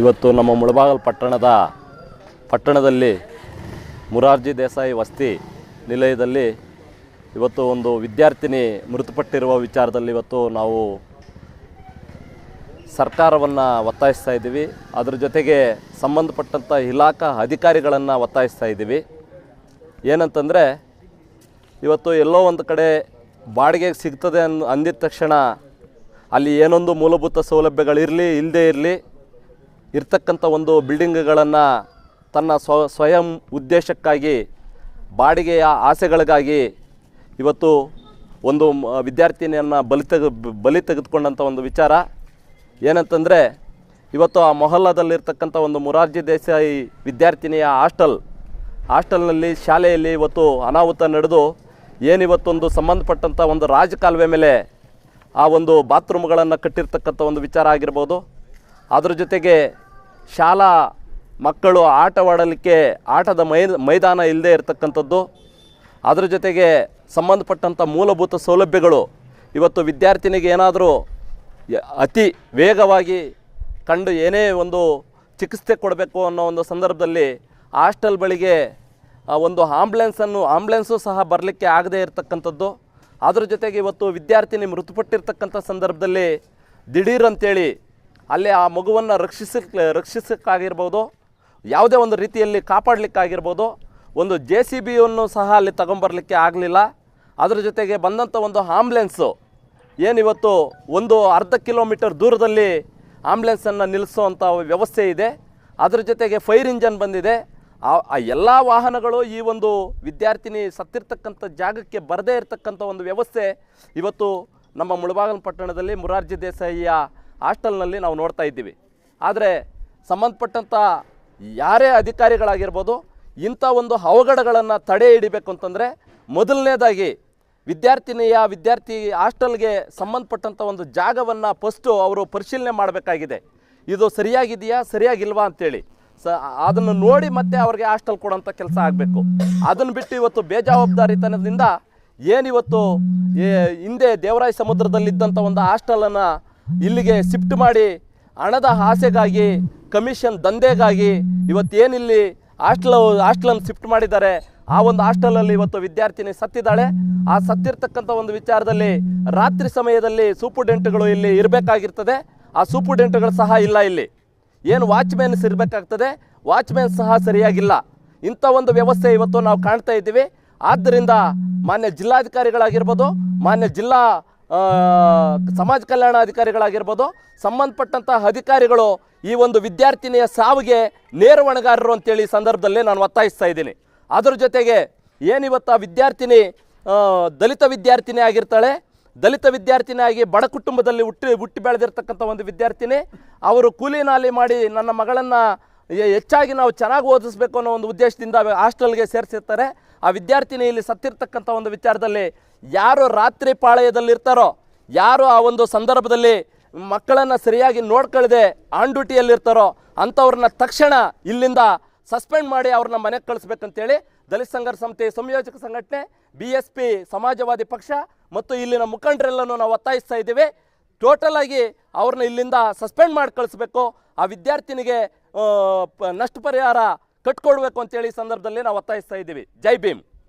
ಇವತ್ತು ನಮ್ಮ ಮುಳಬಾಗಲ್ ಪಟ್ಟಣದ ಪಟ್ಟಣದಲ್ಲಿ ಮುರಾರ್ಜಿ ದೇಸಾಯಿ ವಸ್ತಿ ನಿಲಯದಲ್ಲಿ ಇವತ್ತು ಒಂದು ವಿದ್ಯಾರ್ಥಿನಿ ಮೃತಪಟ್ಟಿರುವ ವಿಚಾರದಲ್ಲಿ ಇವತ್ತು ನಾವು ಸರ್ಕಾರವನ್ನು ಒತ್ತಾಯಿಸ್ತಾ ಇದ್ದೀವಿ. ಅದ್ರ ಜೊತೆಗೆ ಸಂಬಂಧಪಟ್ಟಂಥ ಇಲಾಖಾ ಅಧಿಕಾರಿಗಳನ್ನು ಒತ್ತಾಯಿಸ್ತಾ ಇದ್ದೀವಿ. ಏನಂತಂದರೆ, ಇವತ್ತು ಎಲ್ಲೋ ಒಂದು ಕಡೆ ಬಾಡಿಗೆಗೆ ಸಿಗ್ತದೆ ಅಂದಿದ ತಕ್ಷಣ ಅಲ್ಲಿ ಏನೊಂದು ಮೂಲಭೂತ ಸೌಲಭ್ಯಗಳಿರಲಿ ಇಲ್ಲದೇ ಇರಲಿ ಇರ್ತಕ್ಕಂಥ ಒಂದು ಬಿಲ್ಡಿಂಗ್ಗಳನ್ನು ತನ್ನ ಸ್ವ, ಸ್ವಯಂ ಉದ್ದೇಶಕ್ಕಾಗಿ, ಬಾಡಿಗೆಯ ಆಸೆಗಳಿಗಾಗಿ ಇವತ್ತು ಒಂದು ವಿದ್ಯಾರ್ಥಿನಿಯನ್ನು ಬಲಿ ತೆಗೆ ಬಲಿ ತೆಗೆದುಕೊಂಡಂಥ ಒಂದು ವಿಚಾರ. ಏನಂತಂದರೆ, ಇವತ್ತು ಆ ಮೊಹಲ್ಲಾದಲ್ಲಿರ್ತಕ್ಕಂಥ ಒಂದು ಮುರಾರ್ಜಿ ದೇಸಾಯಿ ವಿದ್ಯಾರ್ಥಿನಿಯ ಹಾಸ್ಟೆಲ್, ಹಾಸ್ಟೆಲ್ನಲ್ಲಿ ಶಾಲೆಯಲ್ಲಿ ಇವತ್ತು ಅನಾಹುತ ನಡೆದು, ಏನಿವತ್ತೊಂದು ಸಂಬಂಧಪಟ್ಟಂಥ ಒಂದು ರಾಜಕಾಲುವೆ ಮೇಲೆ ಆ ಒಂದು ಬಾತ್ರೂಮ್ಗಳನ್ನು ಕಟ್ಟಿರ್ತಕ್ಕಂಥ ಒಂದು ವಿಚಾರ ಆಗಿರ್ಬೋದು. ಅದ್ರ ಜೊತೆಗೆ ಶಾಲಾ ಮಕ್ಕಳು ಆಟವಾಡಲಿಕ್ಕೆ ಆಟದ ಮೈ, ಮೈದಾನ ಇಲ್ಲದೆ ಇರತಕ್ಕಂಥದ್ದು. ಅದರ ಜೊತೆಗೆ ಸಂಬಂಧಪಟ್ಟಂಥ ಮೂಲಭೂತ ಸೌಲಭ್ಯಗಳು ಇವತ್ತು ವಿದ್ಯಾರ್ಥಿನಿಗೆ ಏನಾದರೂ ಅತಿ ವೇಗವಾಗಿ ಕಂಡು ಏನೇ ಒಂದು ಚಿಕಿತ್ಸೆ ಕೊಡಬೇಕು ಅನ್ನೋ ಒಂದು ಸಂದರ್ಭದಲ್ಲಿ ಹಾಸ್ಟೆಲ್ ಬಳಿಗೆ ಒಂದು ಆಂಬ್ಲೆನ್ಸನ್ನು ಆಂಬ್ಲೆನ್ಸು ಸಹ ಬರಲಿಕ್ಕೆ ಆಗದೇ ಇರತಕ್ಕಂಥದ್ದು. ಅದ್ರ ಜೊತೆಗೆ ಇವತ್ತು ವಿದ್ಯಾರ್ಥಿನಿ ಮೃತಪಟ್ಟಿರ್ತಕ್ಕಂಥ ಸಂದರ್ಭದಲ್ಲಿ ದಿಢೀರ್ ಅಂತೇಳಿ ಅಲ್ಲಿ ಆ ಮಗುವನ್ನು ರಕ್ಷಿಸ ರಕ್ಷಿಸಕ್ಕಾಗಿರ್ಬೋದು, ಯಾವುದೇ ಒಂದು ರೀತಿಯಲ್ಲಿ ಕಾಪಾಡಲಿಕ್ಕಾಗಿರ್ಬೋದು, ಒಂದು ಜೆ ಸಿ ಬಿಯನ್ನು ಸಹ ಅಲ್ಲಿ ತಗೊಂಬರ್ಲಿಕ್ಕೆ ಆಗಲಿಲ್ಲ. ಅದರ ಜೊತೆಗೆ ಬಂದಂಥ ಒಂದು ಆಂಬ್ಲೆನ್ಸು. ಏನಿವತ್ತು ಒಂದು ಅರ್ಧ ಕಿಲೋಮೀಟರ್ ದೂರದಲ್ಲಿ ಆಂಬ್ಲೆನ್ಸನ್ನು ನಿಲ್ಲಿಸೋವಂಥ ವ್ಯವಸ್ಥೆ ಇದೆ. ಅದರ ಜೊತೆಗೆ ಫೈರ್ ಇಂಜನ್ ಬಂದಿದೆ. ಆ ಎಲ್ಲ ವಾಹನಗಳು ಈ ಒಂದು ವಿದ್ಯಾರ್ಥಿನಿ ಸತ್ತಿರ್ತಕ್ಕಂಥ ಜಾಗಕ್ಕೆ ಬರದೇ ಇರತಕ್ಕಂಥ ಒಂದು ವ್ಯವಸ್ಥೆ ಇವತ್ತು ನಮ್ಮ ಮುಳಬಾಗಲ ಪಟ್ಟಣದಲ್ಲಿ ಮುರಾರ್ಜಿ ದೇಸಾಯಿಯ ಹಾಸ್ಟೆಲ್ನಲ್ಲಿ ನಾವು ನೋಡ್ತಾ ಇದ್ದೀವಿ. ಆದರೆ ಸಂಬಂಧಪಟ್ಟಂಥ ಯಾರೇ ಅಧಿಕಾರಿಗಳಾಗಿರ್ಬೋದು, ಇಂಥ ಒಂದು ಅವಘಡಗಳನ್ನು ತಡೆ ಹಿಡಿಬೇಕು ಅಂತಂದರೆ ಮೊದಲನೇದಾಗಿ ವಿದ್ಯಾರ್ಥಿನಿಯ ವಿದ್ಯಾರ್ಥಿ ಹಾಸ್ಟೆಲ್ಗೆ ಸಂಬಂಧಪಟ್ಟಂಥ ಒಂದು ಜಾಗವನ್ನು ಫಸ್ಟು ಅವರು ಪರಿಶೀಲನೆ ಮಾಡಬೇಕಾಗಿದೆ. ಇದು ಸರಿಯಾಗಿದೆಯಾ, ಸರಿಯಾಗಿಲ್ವಾ ಅಂತೇಳಿ. ಸ, ಅದನ್ನು ನೋಡಿ ಮತ್ತೆ ಅವ್ರಿಗೆ ಹಾಸ್ಟೆಲ್ ಕೊಡೋಂಥ ಕೆಲಸ ಆಗಬೇಕು. ಅದನ್ನು ಬಿಟ್ಟು ಇವತ್ತು ಬೇಜವಾಬ್ದಾರಿತನದಿಂದ ಏನಿವತ್ತು ಹಿಂದೆ ದೇವರಾಯ ಸಮುದ್ರದಲ್ಲಿದ್ದಂಥ ಒಂದು ಹಾಸ್ಟೆಲನ್ನು ಇಲ್ಲಿಗೆ ಶಿಫ್ಟ್ ಮಾಡಿ ಹಣದ ಆಸೆಗಾಗಿ, ಕಮಿಷನ್ ದಂಧೆಗಾಗಿ ಇವತ್ತೇನಿಲ್ಲಿ ಹಾಸ್ಟೆಲ್ ಹಾಸ್ಟೆಲನ್ನು ಶಿಫ್ಟ್ ಮಾಡಿದ್ದಾರೆ. ಆ ಒಂದು ಹಾಸ್ಟೆಲಲ್ಲಿ ಇವತ್ತು ವಿದ್ಯಾರ್ಥಿನಿ ಸತ್ತಿದ್ದಾಳೆ. ಆ ಸತ್ತಿರ್ತಕ್ಕಂಥ ಒಂದು ವಿಚಾರದಲ್ಲಿ ರಾತ್ರಿ ಸಮಯದಲ್ಲಿ ಸೂಪರ್ಡೆಂಟ್ಗಳು ಇಲ್ಲಿ ಇರಬೇಕಾಗಿರ್ತದೆ. ಆ ಸೂಪರ್ಡೆಂಟ್ಗಳು ಸಹ ಇಲ್ಲ ಇಲ್ಲಿ. ಏನು ವಾಚ್ಮ್ಯಾನ್ಸ್ ಇರಬೇಕಾಗ್ತದೆ. ವಾಚ್ಮ್ಯಾನ್ ಸಹ ಸರಿಯಾಗಿಲ್ಲ. ಇಂಥ ಒಂದು ವ್ಯವಸ್ಥೆ ಇವತ್ತು ನಾವು ಕಾಣ್ತಾ ಇದ್ದೀವಿ. ಆದ್ದರಿಂದ ಮಾನ್ಯ ಜಿಲ್ಲಾಧಿಕಾರಿಗಳಾಗಿರ್ಬೋದು, ಮಾನ್ಯ ಜಿಲ್ಲಾ ಸಮಾಜ ಕಲ್ಯಾಣ ಅಧಿಕಾರಿಗಳಾಗಿರ್ಬೋದು, ಸಂಬಂಧಪಟ್ಟಂತಹ ಅಧಿಕಾರಿಗಳು ಈ ಒಂದು ವಿದ್ಯಾರ್ಥಿನಿಯ ಸಾವಿಗೆ ನೇರ ಹೊಣೆಗಾರರು ಅಂತೇಳಿ ಈ ಸಂದರ್ಭದಲ್ಲೇ ನಾನು ಒತ್ತಾಯಿಸ್ತಾ ಇದ್ದೀನಿ. ಅದ್ರ ಜೊತೆಗೆ ಏನಿವತ್ತು ಆ ವಿದ್ಯಾರ್ಥಿನಿ ದಲಿತ ವಿದ್ಯಾರ್ಥಿನಿ ಆಗಿರ್ತಾಳೆ, ದಲಿತ ವಿದ್ಯಾರ್ಥಿನಿಯಾಗಿ ಬಡ ಕುಟುಂಬದಲ್ಲಿ ಹುಟ್ಟಿ ಹುಟ್ಟಿ ಬೆಳೆದಿರ್ತಕ್ಕಂಥ ಒಂದು ವಿದ್ಯಾರ್ಥಿನಿ, ಅವರು ಕೂಲಿ ನಾಲಿ ಮಾಡಿ ನನ್ನ ಮಗಳನ್ನು ಹೆಚ್ಚಾಗಿ ನಾವು ಚೆನ್ನಾಗಿ ಓದಿಸ್ಬೇಕು ಅನ್ನೋ ಒಂದು ಉದ್ದೇಶದಿಂದ ಹಾಸ್ಟೆಲ್ಗೆ ಸೇರಿಸಿರ್ತಾರೆ. ಆ ವಿದ್ಯಾರ್ಥಿನಿ ಇಲ್ಲಿ ಸತ್ತಿರ್ತಕ್ಕಂಥ ಒಂದು ವಿಚಾರದಲ್ಲಿ ಯಾರು ರಾತ್ರಿ ಪಾಳಯದಲ್ಲಿರ್ತಾರೋ, ಯಾರು ಆ ಒಂದು ಸಂದರ್ಭದಲ್ಲಿ ಮಕ್ಕಳನ್ನು ಸರಿಯಾಗಿ ನೋಡ್ಕೊಳ್ಳದೆ ಆನ್ ಡ್ಯೂಟಿಯಲ್ಲಿರ್ತಾರೋ ಅಂಥವ್ರನ್ನ ತಕ್ಷಣ ಇಲ್ಲಿಂದ ಸಸ್ಪೆಂಡ್ ಮಾಡಿ ಅವ್ರನ್ನ ಮನೆಗೆ ಕಳಿಸ್ಬೇಕಂತೇಳಿ ದಲಿತ ಸಂಘರ್ಷ ಸಮಿತಿ ಸಂಯೋಜಕ ಸಂಘಟನೆ ಬಿ ಎಸ್ ಪಿ ಸಮಾಜವಾದಿ ಪಕ್ಷ ಮತ್ತು ಇಲ್ಲಿನ ಮುಖಂಡರೆಲ್ಲನೂ ನಾವು ಒತ್ತಾಯಿಸ್ತಾ ಇದ್ದೀವಿ. ಟೋಟಲ್ ಆಗಿ ಅವ್ರನ್ನ ಇಲ್ಲಿಂದ ಸಸ್ಪೆಂಡ್ ಮಾಡಿ ಕಳಿಸ್ಬೇಕು. ಆ ವಿದ್ಯಾರ್ಥಿನಿಗೆ ನಷ್ಟ ಪರಿಹಾರ ಕಟ್ಕೊಡ್ಬೇಕು ಅಂತೇಳಿ ಸಂದರ್ಭದಲ್ಲಿ ನಾವು ಒತ್ತಾಯಿಸ್ತಾ ಇದ್ದೀವಿ. ಜೈ ಭೀಮ್.